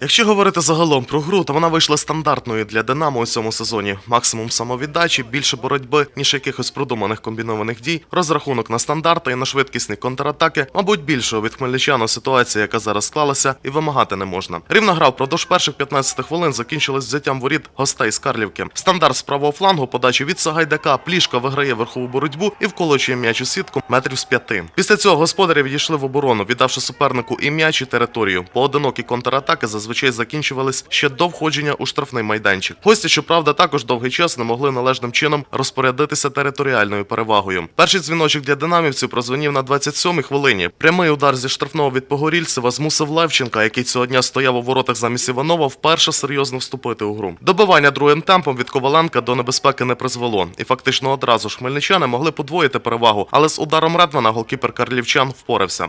Якщо говорити загалом про гру, то вона вийшла стандартною для Динамо у цьому сезоні. Максимум самовіддачі, більше боротьби, ніж якихось продуманих комбінованих дій, розрахунок на стандарти і на швидкісні контратаки, мабуть, більшого від хмельничан у ситуації, яка зараз склалася, і вимагати не можна. Рівна гра впродовж перших 15 хвилин закінчилась взяттям воріт гостей з Карлівки. Стандарт з правого флангу, подачі від Сагайдака, плішка виграє верхову боротьбу і вколочує м'яч у сітку метрів з п'яти. Після цього господарі відійшли в оборону, віддавши супернику і м'яч, і територію. Поодинокі контратаки зазвичай закінчувались ще до входження у штрафний майданчик. Гості, щоправда, також довгий час не могли належним чином розпорядитися територіальною перевагою. Перший дзвіночок для динамівців прозвонів на 27-й хвилині. Прямий удар зі штрафного від Погорільцева змусив Левченка, який цього дня стояв у воротах замість Іванова, вперше серйозно вступити у гру. Добивання другим темпом від Коваленка до небезпеки не призвело, і фактично одразу ж хмельничани могли подвоїти перевагу, але з ударом Редмана голкіпер карлівчан впорався.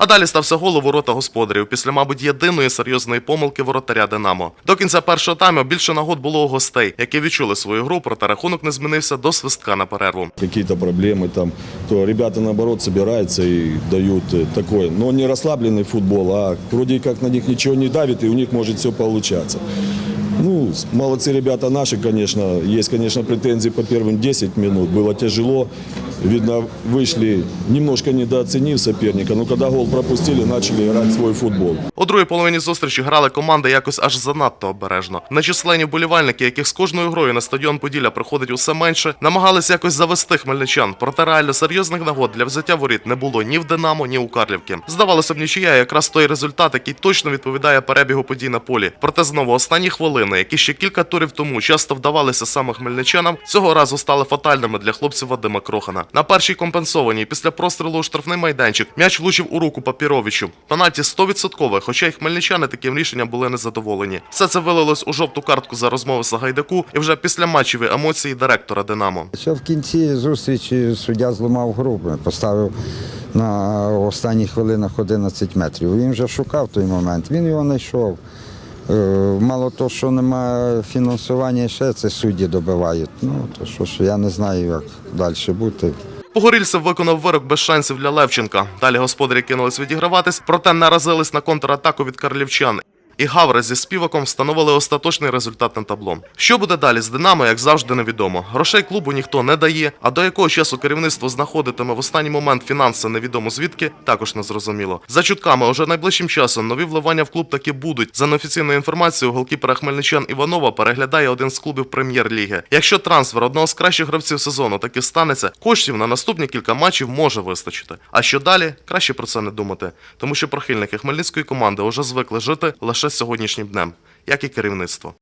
А далі стався гол у ворота господарів після, мабуть, єдиної серйозної помилки воротаря Динамо. До кінця першого тайму більше нагод було у гостей, які відчули свою гру, проте рахунок не змінився до свистка на перерву. какие-то проблемы там, то ребята наоборот собираются и дают э, такой, но не расслабленный футбол, а вроде как на них ничего не давит и у них может все получаться. Ну, с- молодцы ребята наши, конечно. Есть, конечно, претензии по первым 10 минут. Было тяжело. Видно, вышли, немножко недооценив соперника, но когда гол пропустили, начали играть свой футбол. У другій половині зустрічі грали команди якось аж занадто обережно. Нечисленні вболівальники, яких з кожною грою на стадіон Поділля приходить усе менше, намагалися якось завести хмельничан. Проте реально серйозних нагод для взяття воріт не було ні в Динамо, ні у Карлівки. Здавалося б, нічия якраз той результат, який точно відповідає перебігу подій на полі. Проте знову останні хвилини, які ще кілька турів тому часто вдавалися саме хмельничанам, цього разу стали фатальними для хлопців Вадима Крохана. На першій компенсованій після прострілу у штрафний майданчик м'яч влучив у руку Папіровичу. Пенальті 100%, хоча й хмельничани таким рішенням були незадоволені. Все це вилилось у жовту картку за розмови Сагайдаку і вже після матчеві емоції директора Динамо. Ще в кінці зустрічі суддя зламав гру, поставив на останніх хвилинах 11 метрів. Він вже шукав той момент, він його знайшов. Е, Мало того, що немає фінансування, ще це судді добивають. Ну, то що ж, я не знаю, як далі бути. Погорільцев виконав вирок без шансів для Левченка. Далі господарі кинулись відіграватись, проте наразились на контратаку від карлівчан. І Гавра зі співаком встановили остаточний результат на табло. Що буде далі з Динамо, як завжди, невідомо. Грошей клубу ніхто не дає, а до якого часу керівництво знаходитиме в останній момент фінанси невідомо звідки, також не зрозуміло. За чутками, уже найближчим часом нові вливання в клуб таки будуть. За неофіційною інформацією, голкіпера хмельничан Іванова переглядає один з клубів прем'єр-ліги. Якщо трансфер одного з кращих гравців сезону таки станеться, коштів на наступні кілька матчів може вистачити. А що далі, краще про це не думати, тому що прихильники хмельницької команди вже звикли жити лише сьогоднішнім днем, як і керівництво.